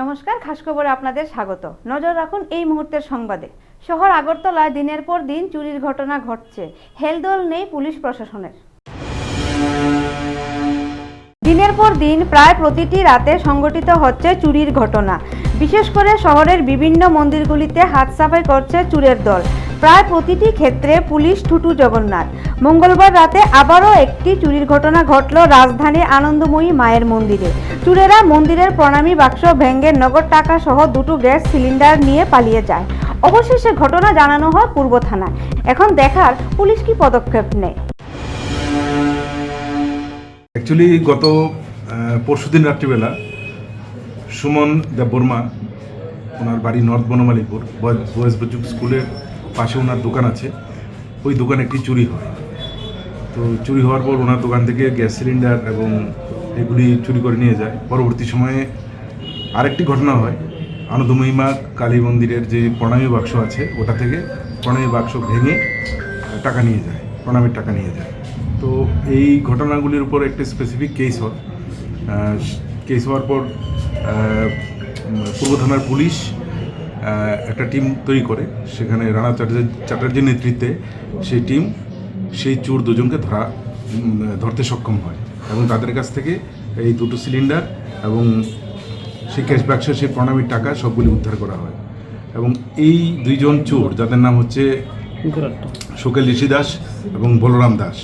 নমস্কার, খাস খবরে আপনাদের স্বাগত। নজর রাখুন এই মুহূর্তের সংবাদে। শহর আগরতলায় দিনের পর দিন চুরির ঘটনা ঘটছে। হেলদোল নেই পুলিশ প্রশাসনের। দিনের পর দিন প্রায় প্রতিটি রাতে সংগঠিত হচ্ছে চুরির ঘটনা। বিশেষ করে শহরের বিভিন্ন মন্দিরগুলিতে হাত সাফাই করছে চুরের দল। প্রায় প্রতিটি ক্ষেত্রে পুলিশ ঠুটু জগন্নাথ। মঙ্গলবার রাতে আবারও একটি চুরির ঘটনা ঘটল রাজধানী আনন্দময়ী মায়ের মন্দিরে। চুরেরা মন্দিরের প্রণামী বাক্স, ভেঙ্গে নগদ টাকা সহ দুটো গ্যাস সিলিন্ডার নিয়ে পালিয়ে যায়। অবশেষে ঘটনা জানানো হয় পূর্ব থানায়। এখন দেখার পুলিশ কি পদক্ষেপ নেয়? অ্যাকচুয়ালি গত পরশু দিন রাত্রিবেলা সুমন দেববর্মা ওনার বাড়ি নর্থ বনমালীপুর বয়েজ বুজুক স্কুলের পাশে ওনার দোকান আছে। ওই দোকানে একটি চুরি হয়। তো চুরি হওয়ার পর ওনার দোকান থেকে গ্যাস সিলিন্ডার এবং এগুলি চুরি করে নিয়ে যায়। পরবর্তী সময়ে আরেকটি ঘটনা হয়। আনন্দমহিমা কালী মন্দিরের যে প্রণামী বাক্স আছে, ওটা থেকে প্রণামী বাক্স ভেঙে টাকা নিয়ে যায়, প্রণামীর টাকা নিয়ে যায়। তো এই ঘটনাগুলির উপর একটি স্পেসিফিক কেস হয়। কেস হওয়ার পর পূর্ব থানার পুলিশ একটা টিম তৈরি করে। সেখানে রানা চ্যাটার্জি চ্যাটার্জির নেতৃত্বে সেই টিম সেই চোর দুজনকে ধরা ধরতে সক্ষম হয় এবং তাদের কাছ থেকে এই দুটো সিলিন্ডার এবং সেই ক্যাশ বাক্স সেই প্রণামীর টাকা সবগুলি উদ্ধার করা হয়। এবং এই দুইজন চোর, যাদের নাম হচ্ছে শোকেল ঋষি দাস এবং বলরাম দাস,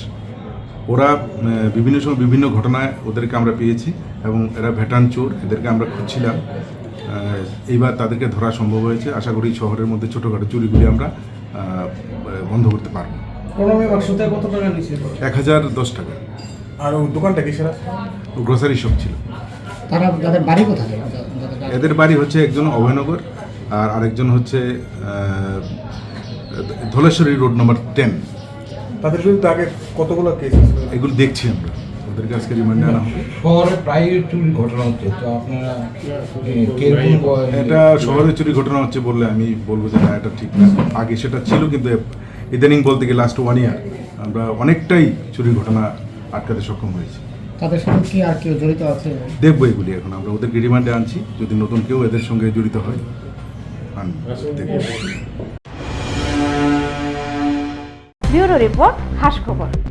ওরা বিভিন্ন সময় বিভিন্ন ঘটনায় ওদেরকে আমরা পেয়েছি এবং এরা ভেটান চোর, এদেরকে আমরা খুঁজছিলাম। এইবার তাদেরকে ধরা সম্ভব হয়েছে। আশা করি শহরের মধ্যে ছোটোখাটো চুরিগুলি আমরা বন্ধ করতে পারব। প্রণমী বাক্সতে কত টাকা নিচ্ছে এক হাজার দশ টাকা। আর ওই দোকানটা কিসের আছে গ্রোসারি শপ ছিল। তারা যাদের বাড়ি কোথায়? এদের বাড়ি হচ্ছে একজন অভয়নগর আর আরেকজন হচ্ছে ধলেশ্বরী রোড নম্বর টেন তাদের বিরুদ্ধে আগে কতগুলো কেস এগুলো দেখছি আমরা। ওদেরকে আজকে রিমান্ডে আনা হবে। শহরে প্রায় ঘটনা হচ্ছে তো আপনারা এটা শহরে চুরি ঘটনা হচ্ছে বললে আমি বলব যে না এটা ঠিক না। আগে সেটা ছিল কিন্তু ইদানিং বলতে গিয়ে লাস্ট ওয়ান ইয়ার আমরা অনেকটাই চুরির ঘটনা আটকাতে সক্ষম হয়েছি। তাদের সঙ্গে কি আর কেউ জড়িত আছে? দেখব এগুলি এখন আমরা ওদেরকে রিমান্ডে আনছি যদি নতুন কেউ এদের সঙ্গে জড়িত হয় ব্যুরো রিপোর্ট খাস খবর